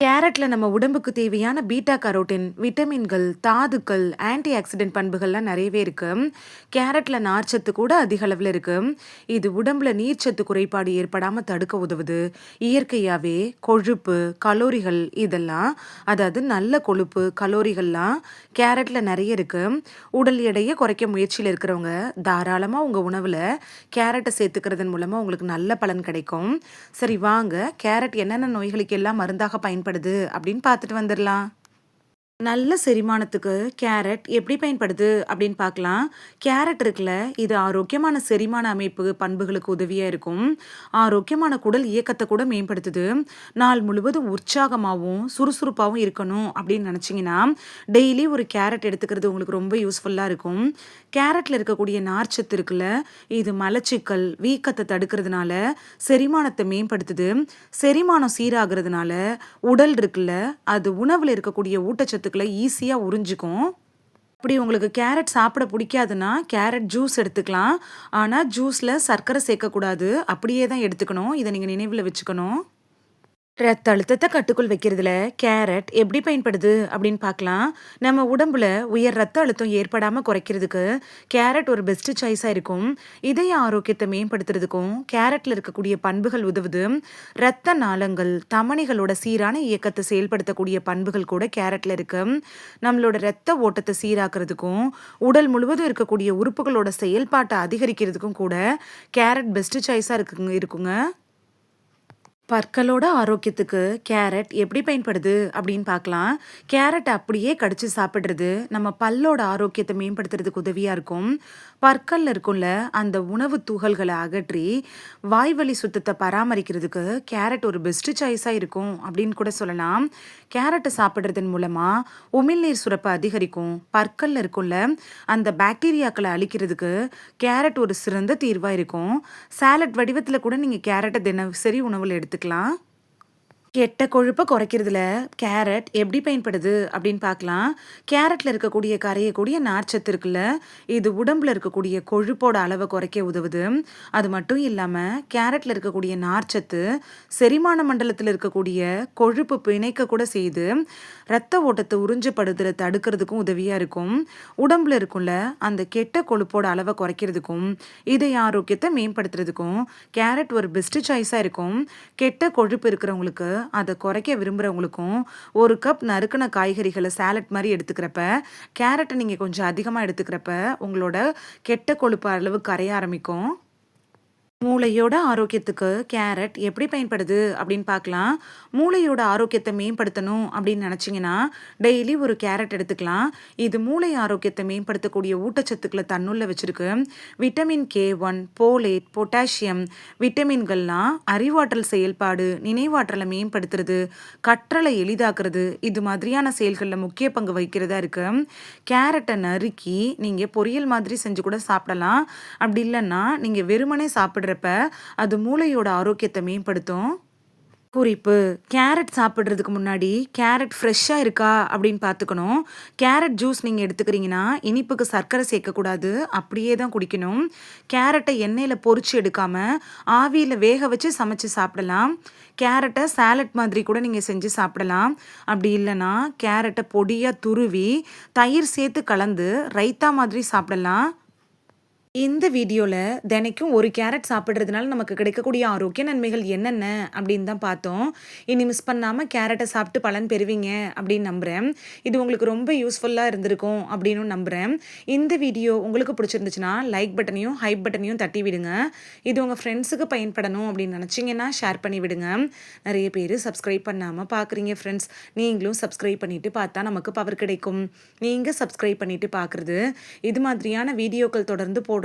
கேரட்டில் நம்ம உடம்புக்கு தேவையான பீட்டா கரோட்டின் விட்டமின்கள் தாதுக்கள் ஆன்டி ஆக்சிடென்ட் பண்புகள்லாம் நிறையவே இருக்கு. கேரட்டில் நார்ச்சத்து கூட அதிக அளவில் இருக்கு. இது உடம்புல நீர்ச்சத்து குறைபாடு ஏற்படாமல் தடுக்க உதவுது. இயற்கையாகவே கொழுப்பு கலோரிகள் இதெல்லாம் அதாவது நல்ல கொழுப்பு கலோரிகள்லாம் கேரட்டில் நிறைய இருக்கு. உடல் எடையை குறைக்க முயற்சியில் இருக்கிறவங்க தாராளமாக உங்கள் உணவில் கேரட்டை சேர்த்துக்கிறதன் மூலமாக உங்களுக்கு நல்ல பலன் கிடைக்கும். சரி வாங்க. கேரட் என்னென்ன நோய்களுக்கு எல்லாம் மருந்தாக பயன்படுத்த பயன்படுது அப்படின்னு பார்த்துட்டு வந்துடலாம். நல்ல செரிமானத்துக்கு கேரட் எப்படி பயன்படுது அப்படின்னு பார்க்கலாம். கேரட் இருக்குல்ல இது ஆரோக்கியமான செரிமான அமைப்பு பண்புகளுக்கு உதவியாக இருக்கும். ஆரோக்கியமான குடல் இயக்கத்தை கூட மேம்படுத்துது. நாள் முழுவதும் உற்சாகமாகவும் சுறுசுறுப்பாகவும் இருக்கணும் அப்படின்னு நினச்சிங்கன்னா டெய்லி ஒரு கேரட் எடுத்துக்கிறது உங்களுக்கு ரொம்ப யூஸ்ஃபுல்லாக இருக்கும். கேரட்டில் இருக்கக்கூடிய நார்ச்சத்து இருக்குல்ல இது மலச்சிக்கல் வீக்கத்தை தடுக்கிறதுனால செரிமானத்தை மேம்படுத்துது. செரிமானம் சீராகிறதுனால உடல் இருக்குல்ல அது உணவில் இருக்கக்கூடிய ஊட்டச்சத்து சத்துக்களை ஈஸியாக உறிஞ்சிக்கும். அப்படி உங்களுக்கு கேரட் சாப்பிட பிடிக்காதுன்னா கேரட் ஜூஸ் எடுத்துக்கலாம். ஆனால் ஜூஸில் சர்க்கரை சேர்க்கக்கூடாது. அப்படியே தான் எடுத்துக்கணும். இதை நீங்கள் நினைவில் வச்சுக்கணும். ரத்த அழுத்தத்தை கட்டுக்குள் வைக்கிறதுல கேரட் எப்படி பயன்படுது அப்படின்னு பார்க்கலாம். நம்ம உடம்புல உயர் ரத்த அழுத்தம் ஏற்படாமல் குறைக்கிறதுக்கு கேரட் ஒரு பெஸ்ட் சாய்ஸாக இருக்கும். இதய ஆரோக்கியத்தை மேம்படுத்துறதுக்கும் கேரட்டில் இருக்கக்கூடிய பண்புகள் உதவுது. ரத்த நாளங்கள் தமணிகளோட சீரான இயக்கத்தை செயல்படுத்தக்கூடிய பண்புகள் கூட கேரட்டில் இருக்கு. நம்மளோட ரத்த ஓட்டத்தை சீராக்கிறதுக்கும் உடல் முழுவதும் இருக்கக்கூடிய உறுப்புகளோட செயல்பாட்டை அதிகரிக்கிறதுக்கும் கூட கேரட் பெஸ்ட் சாய்ஸாக இருக்குங்க இருக்குங்க. பற்களோட ஆரோக்கியத்துக்கு கேரட் எப்படி பயன்படுது அப்படின்னு பார்க்கலாம். கேரட் அப்படியே கடிச்சு சாப்பிட்றது நம்ம பல்லோட ஆரோக்கியத்தை மேம்படுத்துறதுக்கு உதவியாக இருக்கும். பற்களில் இருக்கும்ல அந்த உணவு துகள்களை அகற்றி வாய்வழி சுத்தத்தை பராமரிக்கிறதுக்கு கேரட் ஒரு பெஸ்ட் சாய்ஸாக இருக்கும் அப்படின்னு கூட சொல்லலாம். கேரட்டை சாப்பிட்றதன் மூலமாக உமிழ்நீர் சுரப்பை அதிகரிக்கும். பற்களில் இருக்கும்ல அந்த பாக்டீரியாக்களை அழிக்கிறதுக்கு கேரட் ஒரு சிறந்த தீர்வாக இருக்கும். சாலட் வடிவத்தில் கூட நீங்கள் கேரட்டை தினசரி உணவில் எடுத்து எடுத்துக்கலாம். கெட்ட கொழுப்பை குறைக்கிறதுல கேரட் எப்படி பயன்படுது அப்படின்னு பார்க்கலாம். கேரட்டில் இருக்கக்கூடிய கரையக்கூடிய நார்ச்சத்து இருக்குல்ல இது உடம்புல இருக்கக்கூடிய கொழுப்போட அளவை குறைக்க உதவுது. அது மட்டும் இல்லாமல் கேரட்டில் இருக்கக்கூடிய நார்ச்சத்து செரிமான மண்டலத்தில் இருக்கக்கூடிய கொழுப்பு பிணைக்க கூட செய்து ரத்த ஓட்டத்தை உறிஞ்சப்படுதலை தடுக்கிறதுக்கும் உதவியாக இருக்கும். உடம்புல இருக்கும்ல அந்த கெட்ட கொழுப்போட அளவை குறைக்கிறதுக்கும் இதய ஆரோக்கியத்தை மேம்படுத்துறதுக்கும் கேரட் ஒரு பெஸ்ட் சாய்ஸாக இருக்கும். கெட்ட கொழுப்பு இருக்கிறவங்களுக்கு அதை குறைக்க விரும்புகிறவங்களுக்கும் ஒரு கப் நறுக்கின காய்கறிகளை சேலட் மாதிரி எடுத்துக்கிறப்ப கேரட்டை நீங்கள் கொஞ்சம் அதிகமாக எடுத்துக்கிறப்ப உங்களோட கெட்ட கொழுப்பு அளவு கரைய ஆரம்பிக்கும். மூளையோட ஆரோக்கியத்துக்கு கேரட் எப்படி பயன்படுது அப்படின்னு பார்க்கலாம். மூளையோட ஆரோக்கியத்தை மேம்படுத்தணும் அப்படின்னு நினச்சிங்கன்னா டெய்லி ஒரு கேரட் எடுத்துக்கலாம். இது மூளை ஆரோக்கியத்தை மேம்படுத்தக்கூடிய ஊட்டச்சத்துக்களை தன்னுள்ள வச்சுருக்கு. Vitamin K one folate potassium விட்டமின்கள்லாம் அறிவாற்றல் செயல்பாடு நினைவாற்றலை மேம்படுத்துறது கற்றலை எளிதாக்குறது இது மாதிரியான செயல்களில் முக்கிய பங்கு வகிக்கிறதா இருக்கு. கேரட்டை நறுக்கி நீங்கள் பொரியல் மாதிரி செஞ்சு கூட சாப்பிடலாம். அப்படி இல்லைன்னா நீங்கள் வெறுமனே சாப்பிட சாப்பிட்றப்ப அது மூளையோட ஆரோக்கியத்தை மேம்படுத்தும். குறிப்பு கேரட் சாப்பிட்றதுக்கு முன்னாடி கேரட் ஃப்ரெஷ்ஷாக இருக்கா அப்படின்னு பார்த்துக்கணும். கேரட் ஜூஸ் நீங்கள் எடுத்துக்கிறீங்கன்னா இனிப்புக்கு சர்க்கரை சேர்க்கக்கூடாது அப்படியே தான் குடிக்கணும். கேரட்டை எண்ணெயில் பொறிச்சு எடுக்காமல் ஆவியில் வேக வச்சு சமைச்சு சாப்பிடலாம். கேரட்டை சாலட் மாதிரி கூட நீங்கள் செஞ்சு சாப்பிடலாம். அப்படி இல்லைன்னா கேரட்டை பொடியாக துருவி தயிர் சேர்த்து கலந்து ரைத்தா மாதிரி சாப்பிடலாம். இந்த வீடியோவில் தினைக்கும் ஒரு கேரட் சாப்பிட்றதுனால நமக்கு கிடைக்கக்கூடிய ஆரோக்கிய நன்மைகள் என்னென்ன அப்படின்னு தான் பார்த்தோம். இனி மிஸ் பண்ணாமல் கேரட்டை சாப்பிட்டு பலன் பெறுவீங்க அப்படின்னு நம்புகிறேன் இது உங்களுக்கு ரொம்ப யூஸ்ஃபுல்லாக இருந்திருக்கும் அப்படின்னு நம்புகிறேன் இந்த வீடியோ உங்களுக்கு பிடிச்சிருந்துச்சுன்னா லைக் பட்டனையும் ஹைப் பட்டனையும் தட்டி விடுங்க. இது உங்கள் ஃப்ரெண்ட்ஸுக்கு பயன்படணும் அப்படின்னு நினச்சிங்கன்னா ஷேர் பண்ணி விடுங்க. நிறைய பேர் சப்ஸ்கிரைப் பண்ணாமல் பார்க்குறீங்க ஃப்ரெண்ட்ஸ் நீங்களும் சப்ஸ்கிரைப் பண்ணிவிட்டு பார்த்தா நமக்கு பவர் கிடைக்கும். நீங்கள் சப்ஸ்கிரைப் பண்ணிவிட்டு பார்க்குறது இது மாதிரியான வீடியோக்கள் தொடர்ந்து போடுற